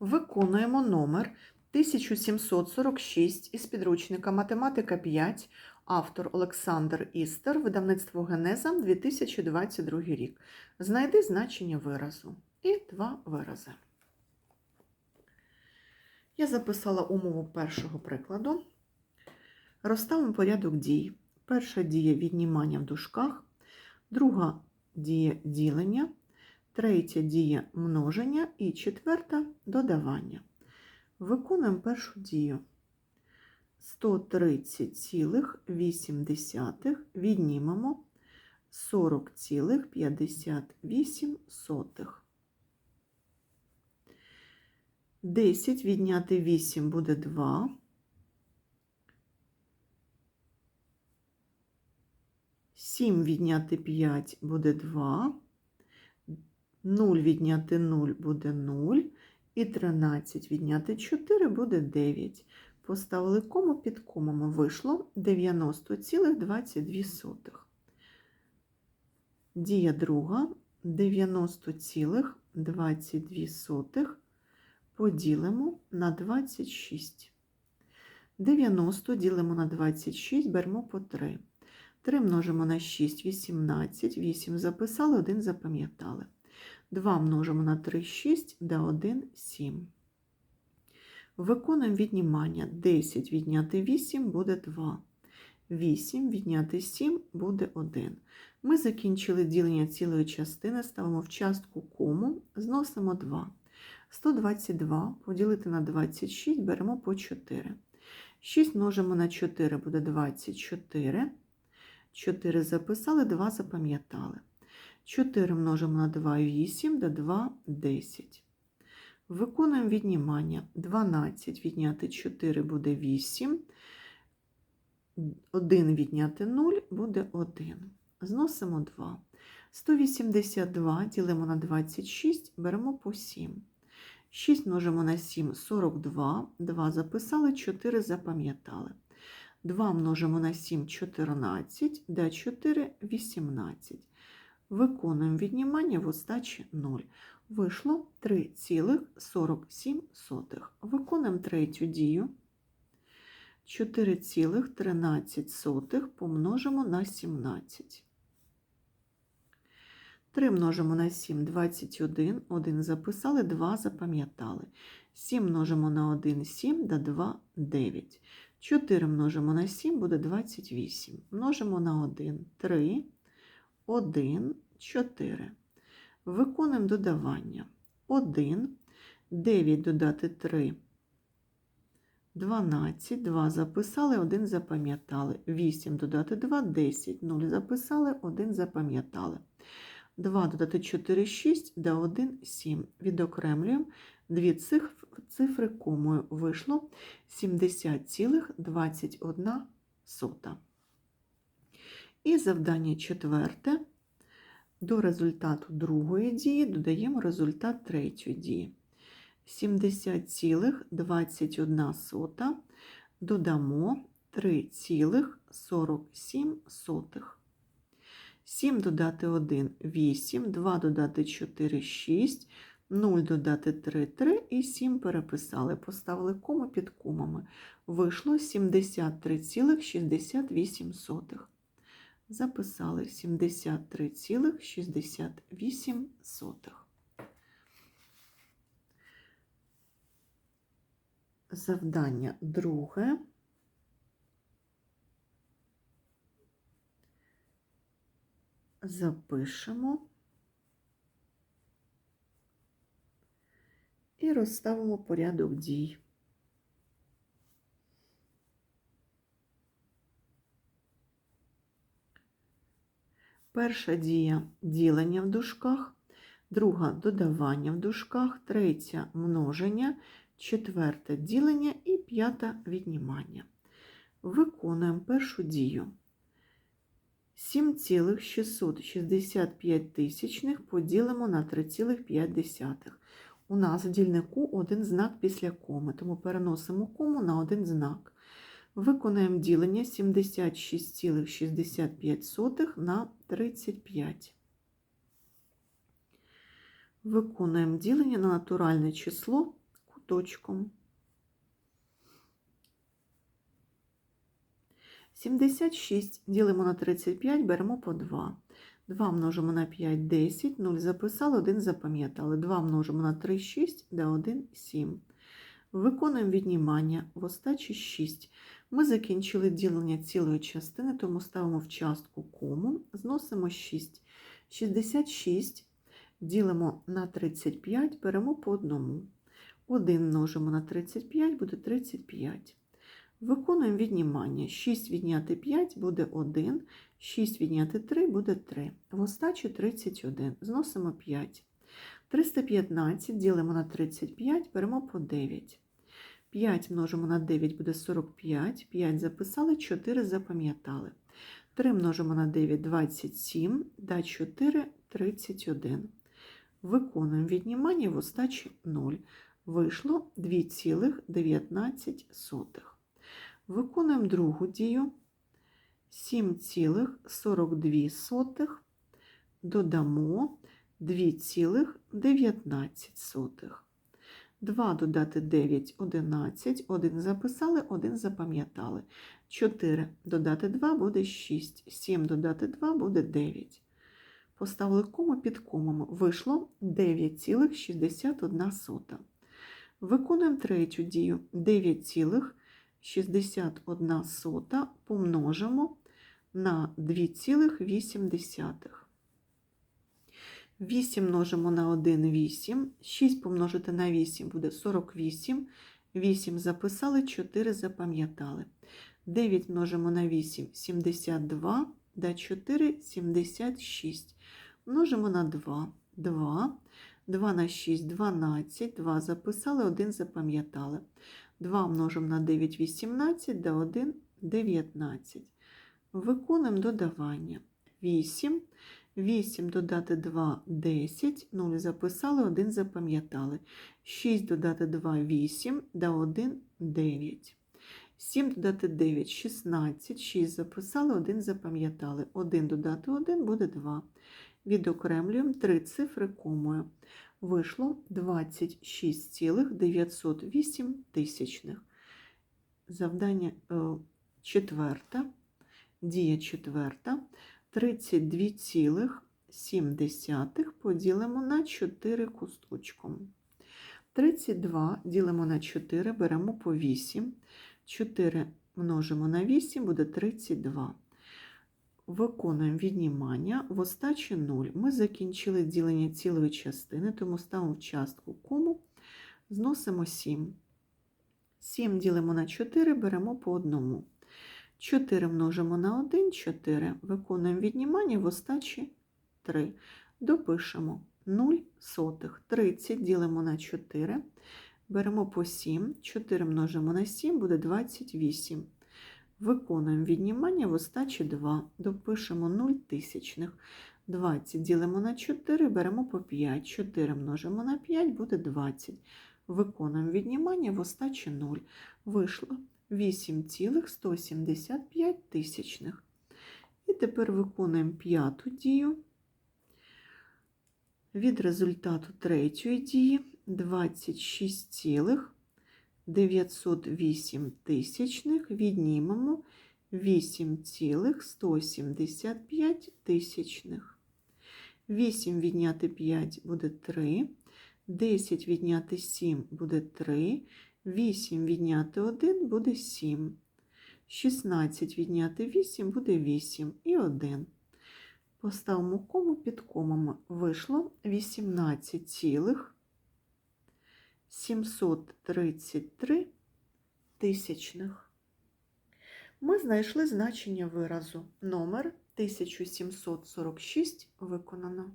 Виконуємо номер 1746 із підручника Математика 5, автор Олександр Істер, видавництво Генеза 2022 рік. Знайди значення виразу. І два вирази. Я записала умову першого прикладу. Розставимо порядок дій. Перша дія віднімання в дужках, друга дія ділення, третя дія множення і четверта додавання. Виконуємо першу дію. 130,8 віднімемо 40,58. 10 відняти 8 буде 2. 7 відняти 5 буде 2. 0 відняти 0 буде 0. І 13 відняти 4 буде 9. Поставили кому під комами вийшло 90,22. Дія друга 90,22 поділимо на 26. 90 ділимо на 26, беремо по 3. 3 множимо на 6, 18, 8 записали, 1 запам'ятали. 2 множимо на 3, 6, да 1, 7. Виконуємо віднімання. 10 відняти 8 буде 2. 8 відняти 7 буде 1. Ми закінчили ділення цілої частини, ставимо в частку кому, зносимо 2. 122 поділити на 26 беремо по 4. 6 множимо на 4 буде 24. 4 записали, 2 запам'ятали. 4 множимо на 2 8, до 2 10. Виконуємо віднімання. 12 відняти 4 буде 8. 1 відняти 0 буде 1. Зносимо 2. 182 ділимо на 26, беремо по 7. 6 множимо на 7 42, 2 записали, 4 запам'ятали. 2 множимо на 7 14, да 4 18. Виконуємо віднімання в остачі 0. Вийшло 3,47. Виконуємо третю дію. 4,13 помножимо на 17. 3 множимо на 7 21, 1 записали, 2 запам'ятали. 7 множимо на 1 7, да 2 9. 4 множимо на 7 буде 28. Множимо на 1 3, 1, 4. Виконуємо додавання. 1, 9 додати 3, 12, 2 записали, 1 запам'ятали. 8 додати 2, 10, 0 записали, 1 запам'ятали. 2 додати 4, 6, да 1, 7. Відокремлюємо дві цифри комою. Вийшло 70,21. І завдання четверте. До результату другої дії додаємо результат третьої дії. 70,21 додамо 3,47. 7 додати 1 8, 2 додати 4 6, 0 додати 3 3 і 7 переписали. Поставили кому під комами. Вийшло 73,68. Записали 73,68. Завдання друге. Запишемо і розставимо порядок дій. Перша дія ділення в дужках, друга додавання в дужках, третя множення, четверте ділення і п'ята віднімання. Виконуємо першу дію. 7,665 тисячних поділимо на 3,5. У нас в дільнику один знак після коми, тому переносимо кому на один знак. Виконаємо ділення 76,65 на 35. Виконуємо ділення на натуральне число куточком. 76 ділимо на 35, беремо по 2. 2 множимо на 5 – 10, 0 записали, 1 запам'ятали. 2 множимо на 3 – 6, де 1 – 7. Виконуємо віднімання в остачі 6. Ми закінчили ділення цілої частини, тому ставимо в частку кому, зносимо 6. 66 ділимо на 35, беремо по одному. 1 множимо на 35, буде 35. Виконуємо віднімання. 6 відняти 5 буде 1, 6 відняти 3 буде 3. В остачі 31. Зносимо 5. 315 ділимо на 35, беремо по 9. 5 множимо на 9 буде 45, 5 записали, 4 запам'ятали. 3 множимо на 9 – 27, да 4 – 31. Виконуємо віднімання в остачі 0. Вийшло 2,19. Виконуємо другу дію. 7,42 додамо 2,19. 2 додати 9 – 11, 1 записали, 1 запам'ятали. 4 додати 2 буде 6, 7 додати 2 буде 9. Поставили кому під комом. Вийшло 9,61. Виконуємо третю дію. 9,61 помножимо на 2,8. 8 множимо на 1 – 8, 6 помножити на 8 буде 48, 8 записали, 4 запам'ятали. 9 множимо на 8 – 72, да 4 – 76. Множимо на 2 – 2, 2 на 6 – 12, 2 записали, 1 запам'ятали. 2 множимо на 9 – 18, да 1 – 19. Виконуємо додавання. 8, 8 додати 2 – 10, 0 записали, 1 запам'ятали. 6 додати 2 – 8, да 1 – 9. 7 додати 9 – 16, 6 записали, 1 запам'ятали. 1 додати 1 буде 2. Відокремлюємо 3 цифри комою. Вийшло 26,908 тисячних. Завдання е, четверта, дія четверта. 32,7 поділимо на 4 кусточком. 32 ділимо на 4, беремо по 8. 4 множимо на 8 буде 32. Виконуємо віднімання в остачі 0. Ми закінчили ділення цілої частини, тому ставимо в частку кому, зносимо 7. 7 ділимо на 4, беремо по одному. 4 множимо на 1, 4. Виконуємо віднімання в остачі 3. Допишемо 0 сотих. 30 ділимо на 4. Беремо по 7. 4 множимо на 7 буде 28. Виконуємо віднімання в остачі 2. Допишемо 0 тисячних. 20 ділимо на 4, беремо по 5. 4 множимо на 5 буде 20. Виконуємо віднімання в остачі 0. Вийшло 8,175 тисячних. І тепер виконуємо п'яту дію. Від результату третьої дії 26,908 тисячних віднімемо 8,175 тисячних. 8 відняти 5 буде 3, 10 відняти 7 буде 3, 8 відняти 1 буде 7. 16 відняти 8 буде 8 і 1. Поставимо кому під комами. Вийшло 18,733 тисячних. Ми знайшли значення виразу. Номер 1746 виконано.